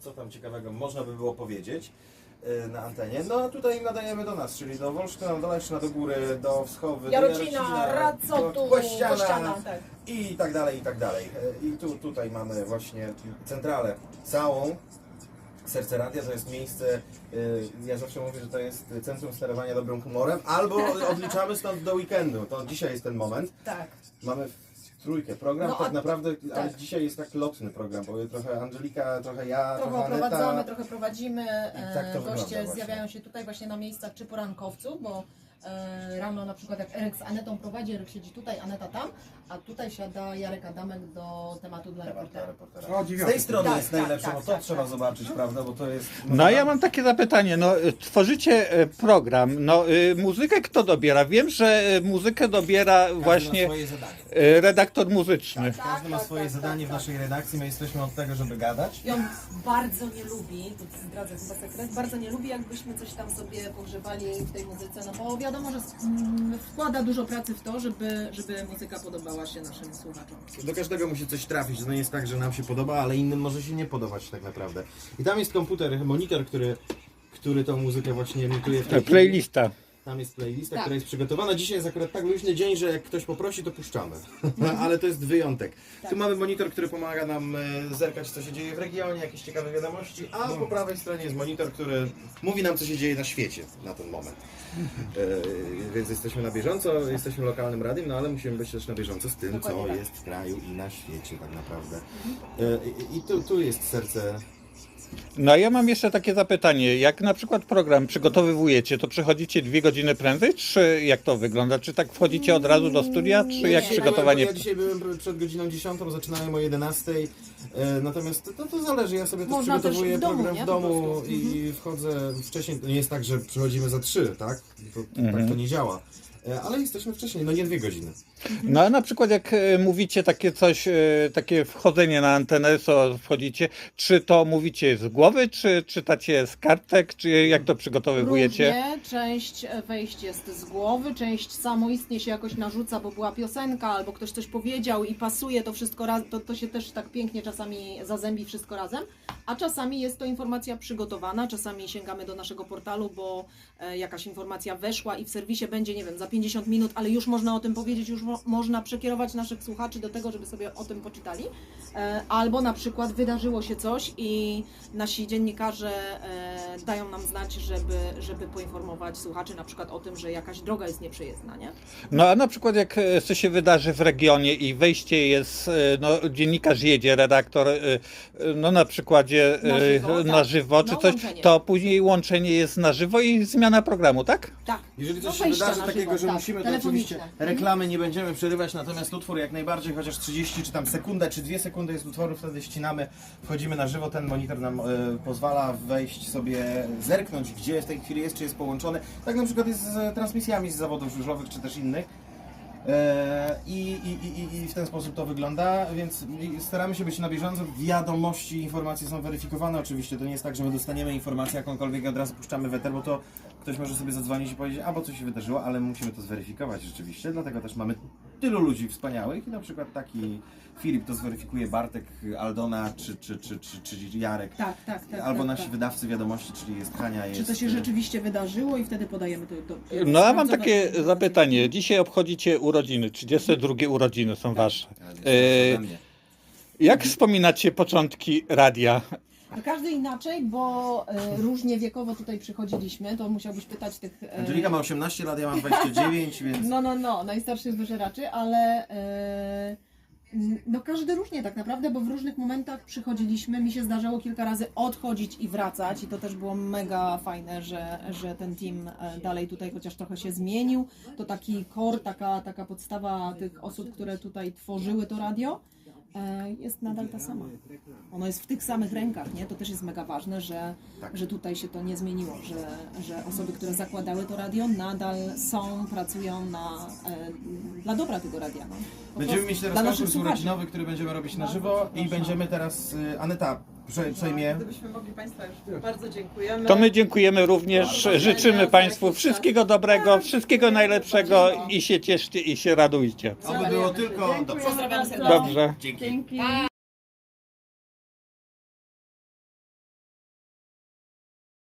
co tam ciekawego można by było powiedzieć y, na antenie. No a tutaj nadajemy do nas, czyli do Wolsztyna, do Leszna, do Góry, do Wschowy, Jarocina, Racotu, do Kościana, tak. i tak dalej, i tak dalej. Y, I tu, tutaj mamy właśnie centralę całą. Serce Radia to jest miejsce, y, ja zawsze mówię, że to jest centrum sterowania dobrym humorem, albo odliczamy stąd do weekendu. To dzisiaj jest ten moment. Tak. Mamy trójkę program, No, tak naprawdę, ale tak. dzisiaj jest tak lotny program, bo trochę Angelika, trochę ja, Trochę trochę Aneta. trochę prowadzimy. I tak to E, Goście zjawiają się tutaj właśnie na miejscach czy porankowców, bo rano na przykład jak Erek z Anetą prowadzi, Erek siedzi tutaj, Aneta tam, a tutaj siada Jarek Adamek do tematu dla Temat dla reportera. reportera. O, Z dziewiąty. tej strony Tak, jest tak, najlepsze, tak, bo to tak, trzeba tak. zobaczyć, prawda, bo to jest... No ja mam takie zapytanie, no y, tworzycie e, program, no y, muzykę kto dobiera? Wiem, że y, muzykę dobiera Każdy właśnie ma swoje zadanie. y, redaktor muzyczny. Tak, każdy ma tak, swoje tak, zadanie tak, w naszej redakcji, my jesteśmy od tego, żeby gadać. I on bardzo nie lubi, tu zdradzę chyba sekret, bardzo nie lubi jakbyśmy coś tam sobie pogrzebali w tej muzyce, no bo wiadomo, że mm, wkłada dużo pracy w to, żeby, żeby muzyka podobała się naszym słuchaczom. Do każdego musi coś trafić, to nie jest tak, że nam się podoba, ale innym może się nie podobać tak naprawdę. I tam jest komputer, monitor, który, który tą muzykę właśnie emituje w tej E, Playlista. Tam jest playlista, Tak. która jest przygotowana. Dzisiaj jest akurat tak luźny dzień, że jak ktoś poprosi, to puszczamy. Ale to jest wyjątek. Tak. Tu mamy monitor, który pomaga nam e, zerkać, co się dzieje w regionie, jakieś ciekawe wiadomości, a po prawej stronie jest monitor, który mówi nam, co się dzieje na świecie na ten moment. E, więc jesteśmy na bieżąco, jesteśmy lokalnym radiem, no ale musimy być też na bieżąco z tym, Dokładnie co tak. jest w kraju i na świecie tak naprawdę. E, I, i tu, tu jest serce No a ja mam jeszcze takie zapytanie, jak na przykład program przygotowywujecie, to przychodzicie dwie godziny prędzej, czy jak to wygląda? Czy tak wchodzicie od razu do studia, czy Nie, jak nie. przygotowanie? Ja dzisiaj byłem przed godziną 10, zaczynałem o 11. e, Natomiast to, to zależy, ja sobie też Można też przygotowuję w domu, program nie? w Po domu prostu. Mhm. i wchodzę wcześniej. To nie jest tak, że przychodzimy za 3, tak? To, Mhm. Tak to nie działa. E, Ale jesteśmy wcześniej, no nie dwie godziny. No a na przykład jak e, mówicie takie coś, e, takie wchodzenie na antenę, co wchodzicie, czy to mówicie z głowy, czy czytacie z kartek, czy jak to przygotowujecie? Różnie, część wejść jest z głowy, część samoistnie się jakoś narzuca, bo była piosenka, albo ktoś coś powiedział i pasuje to wszystko razem, to, to się też tak pięknie czasami zazębi wszystko razem, a czasami jest to informacja przygotowana, czasami sięgamy do naszego portalu, bo e, jakaś informacja weszła i w serwisie będzie, nie wiem, za 50 minut, ale już można o tym powiedzieć, już mo można przekierować naszych słuchaczy do tego, żeby sobie o tym poczytali. E, Albo na przykład wydarzyło się coś i nasi dziennikarze e, dają nam znać, żeby, żeby poinformować słuchaczy na przykład o tym, że jakaś droga jest nieprzejezdna, nie? No a na przykład jak coś się wydarzy w regionie i wejście jest, no dziennikarz jedzie, redaktor, no na przykładzie Na e, żywo, na tak. żywo czy No, coś, łączenie. to później łączenie jest na żywo i zmiana programu, tak? Tak. Jeżeli No coś się wejścia wydarzy na takiego, żywo, że tak, musimy, to telefoniczne. oczywiście reklamy nie będziemy przerywać, natomiast utwór jak najbardziej, chociaż 30 czy tam sekunda, czy dwie sekundy jest utworu, wtedy ścinamy, wchodzimy na żywo, ten monitor nam e, pozwala wejść sobie, zerknąć gdzie w tej chwili jest, czy jest połączony. Tak na przykład jest z transmisjami z zawodów żużlowych, czy też innych. E, I, i, i, w ten sposób to wygląda, więc staramy się być na bieżąco. Wiadomości, informacje są weryfikowane oczywiście. To nie jest tak, że my dostaniemy informację jakąkolwiek i od razu puszczamy weter, bo to ktoś może sobie zadzwonić i powiedzieć, a bo coś się wydarzyło, ale musimy to zweryfikować rzeczywiście. Dlatego też mamy tylu ludzi wspaniałych i na przykład taki Filip to zweryfikuje, Bartek, Aldona czy, czy, czy, czy, czy Jarek. Tak, tak, tak. Albo tak, nasi tak. wydawcy wiadomości, czyli jest Hania, jest... Czy to się rzeczywiście wydarzyło i wtedy podajemy to. to No a mam takie zapytanie, dzisiaj obchodzicie urodziny, 32 urodziny są wasze. E, E. Jak wspominacie początki radia? A Każdy inaczej, bo e, różnie wiekowo tutaj przychodziliśmy, to musiałbyś pytać tych... e, Angelika ma 18 lat, ja mam 29, więc... No, no, no, najstarszych wyżeraczy, ale e, no każdy różnie tak naprawdę, bo w różnych momentach przychodziliśmy, mi się zdarzało kilka razy odchodzić i wracać i to też było mega fajne, że, że ten team e, dalej tutaj chociaż trochę się zmienił. To taki core, taka, taka podstawa tych osób, które tutaj tworzyły to radio. E, Jest nadal ta sama. Ono jest w tych samych rękach, nie? To też jest mega ważne, że, Tak. że tutaj się to nie zmieniło, że, że osoby, które zakładały to radio, nadal są, pracują na, e, dla dobra tego radia. No. Będziemy mieć teraz konkurs urodzinowy, który będziemy robić na żywo i będziemy teraz... y, Aneta prze- przejmie... Gdybyśmy mogli Państwa już bardzo dziękujemy. To my dziękujemy również, życzymy Państwu wszystkiego dobrego, wszystkiego najlepszego i się cieszcie i się radujcie. Oby było tylko dobrze. Pozdrawiam serdecznie. Dobrze. Dzięki. Dzięki.